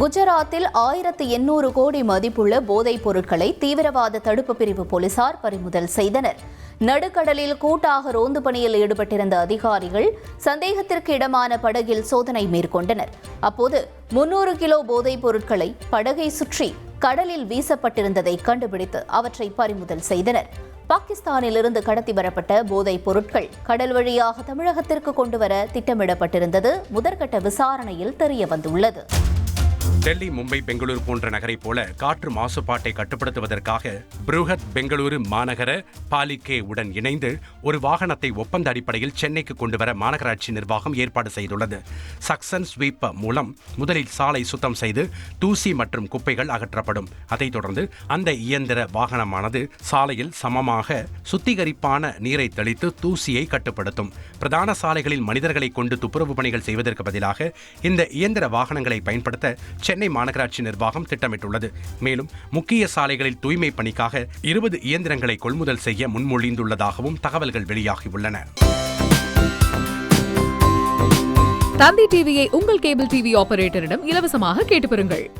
குஜராத்தில் ஆயிரத்து எண்ணூறு கோடி மதிப்புள்ள போதைப் பொருட்களை தீவிரவாத தடுப்பு பிரிவு போலீசார் பறிமுதல் செய்தனர். நடுக்கடலில் கூட்டாக ரோந்து பணியில் ஈடுபட்டிருந்த அதிகாரிகள் சந்தேகத்திற்கு இடமான படகில் சோதனை மேற்கொண்டனர். அப்போது முன்னூறு கிலோ போதைப் பொருட்களை படகை சுற்றி கடலில் வீசப்பட்டிருந்ததை கண்டுபிடித்து அவற்றை பறிமுதல் செய்தனர். பாகிஸ்தானிலிருந்து கடத்தி வரப்பட்ட போதைப் பொருட்கள் கடல் வழியாக தமிழகத்திற்கு கொண்டுவர திட்டமிடப்பட்டிருந்தது. முதற்கட்ட விசாரணையில் தெரியவந்துள்ளது டெல்லி மும்பை பெங்களூரு போன்ற நகரைப் போல காற்று மாசுபாட்டை கட்டுப்படுத்துவதற்காக புருஹத் பெங்களூரு மாநகர பாலிகே உடன் இணைந்து ஒரு வாகனத்தை ஒப்பந்த அடிப்படையில் சென்னைக்கு கொண்டுவர மாநகராட்சி நிர்வாகம் ஏற்பாடு செய்துள்ளது. சக்சன் ஸ்வீப் மூலம் முதலில் சாலை சுத்தம் செய்து தூசி மற்றும் குப்பைகள் அகற்றப்படும். அதைத் தொடர்ந்து அந்த இயந்திர வாகனமானது சாலையில் சமமாக சுத்திகரிப்பான நீரை தெளித்து தூசியை கட்டுப்படுத்தும். பிரதான சாலைகளில் மனிதர்களை கொண்டு துப்புரவு பணிகள் செய்வதற்கு பதிலாக இந்த இயந்திர வாகனங்களை பயன்படுத்த சென்னை மாநகராட்சி நிர்வாகம் திட்டமிட்டுள்ளது. மேலும் முக்கிய சாலைகளில் தூய்மை பணிக்காக இருபது இயந்திரங்களை கொள்முதல் செய்ய முன்மொழிந்துள்ளதாகவும் தகவல்கள் வெளியாகியுள்ளன. தந்தி டிவியை உங்கள் கேபிள் டிவி ஆபரேட்டரிடம் இலவசமாக கேட்டு பெறுங்கள்.